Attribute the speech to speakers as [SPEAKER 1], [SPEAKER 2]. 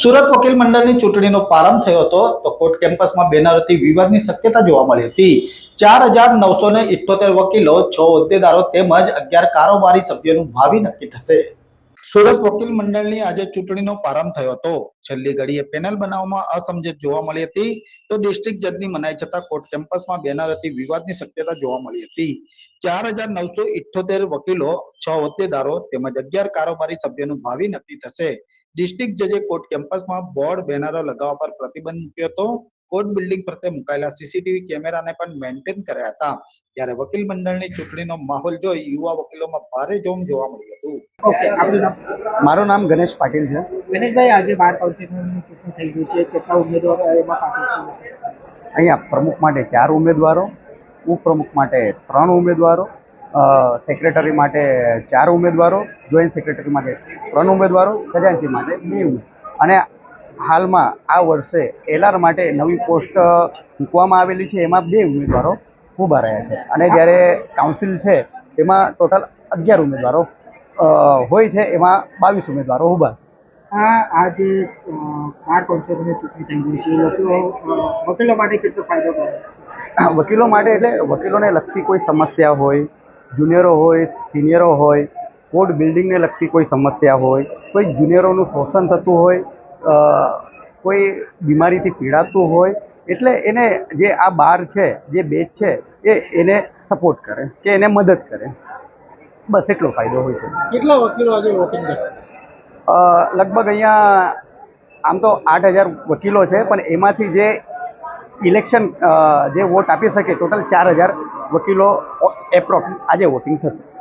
[SPEAKER 1] સુરત વકીલ મંડળની ચૂંટણીનો પ્રારંભ થયો હતો તો કોર્ટ કેમ્પસમાં બેનરોથી વિવાદની શક્યતા જોવા મળી હતી. ચાર હજાર નવસો ને ઇઠોતેર વકીલો, છ હોદ્દેદારો તેમજ અગિયાર કારોબારી સભ્યોનું ભાવિ નક્કી થશે. સુરત વકીલ મંડળની આજે ચૂંટણીનો પ્રારંભ થયો હતો. છેલ્લી ઘડીએ પેનલ બનાવવામાં અસમજત જોવા મળી હતી તો ડિસ્ટ્રિક્ટ જજની મનાઈ છતાં કોર્ટ કેમ્પસમાં બેનરથી વિવાદની શક્યતા જોવા મળી હતી. ચાર હજાર નવસો ઇઠોતેર વકીલો, છ હોદ્દેદારો તેમજ અગિયાર કારોબારી સભ્યોનું ભાવિ નક્કી થશે. ડિસ્ટ્રિક્ટ જજે કોર્ટ કેમ્પસમાં બોર્ડ બેનરો લગાવવા પર પ્રતિબંધ મૂક્યો હતો કોર્ટ બિલ્ડિંગ પ્રત્યે મુકાયેલા સીસીટીવી કેમેરાને પણ મેન્ટેન કર્યા હતા. ત્યારે વકીલ મંડળની ચૂંટણીનો માહોલ જોઈ યુવા વકીલોમાં ભારે જોમ જોવા મળ્યું હતું.
[SPEAKER 2] ઓકે આપણું નામ?
[SPEAKER 1] મારું નામ ગણેશ પાટીલ છે.
[SPEAKER 2] ગણેશભાઈ આજે બાર કાઉન્સિલની ચૂંટણી થઈ ગઈ છે. કેટલા ઉમેદવારો એમાં
[SPEAKER 3] અહીંયા પ્રમુખ માટે ચાર ઉમેદવારો ઉપપ્રમુખ માટે ત્રણ ઉમેદવારો સેક્રેટરી માટે ચાર ઉમેદવારો જોઈન્ટ સેક્રેટરી માટે ત્રણ ઉમેદવારો ખજાનચી માટે બે ઉમેદવારો. અને હાલમાં આ વર્ષે એલઆર માટે નવી પોસ્ટ મૂકવામાં આવેલી છે. એમાં બે ઉમેદવારો ઊભા રહ્યા છે. અને જ્યારે કાઉન્સિલ છે એમાં ટોટલ અગિયાર ઉમેદવારો હોય છે. એમાં બાવીસ ઉમેદવારો ઊભા.
[SPEAKER 2] આ આ જે બાર કાઉન્સિલની ચૂંટણી થઈ ગઈ છે. વકીલો વકીલો માટે કેટલો ફાયદો કરે
[SPEAKER 3] વકીલો માટે એટલે વકીલોને લગતી કોઈ સમસ્યા હોય જુનિયરો હોય સિનિયરો હોય કોડ બિલ્ડિંગને લગતી કોઈ સમસ્યા હોય કોઈ જુનિયરોનું શોષણ થતું હોય કોઈ બીમારીથી પીડાતું હોય એટલે એને જે આ બાર છે જે બેચ છે એ એને સપોર્ટ કરે કે એને મદદ કરે. બસ એટલો ફાયદો હોય છે.
[SPEAKER 2] કેટલા વકીલો આજે વોટિંગ
[SPEAKER 3] લગભગ અહીંયા આમ તો આઠ હજાર વકીલો છે પણ એમાંથી જે ઇલેક્શન જે વોટ આપી શકે ટોટલ ચાર હજાર વકીલો એપ્રોક્સ આજે વોટિંગ થશે.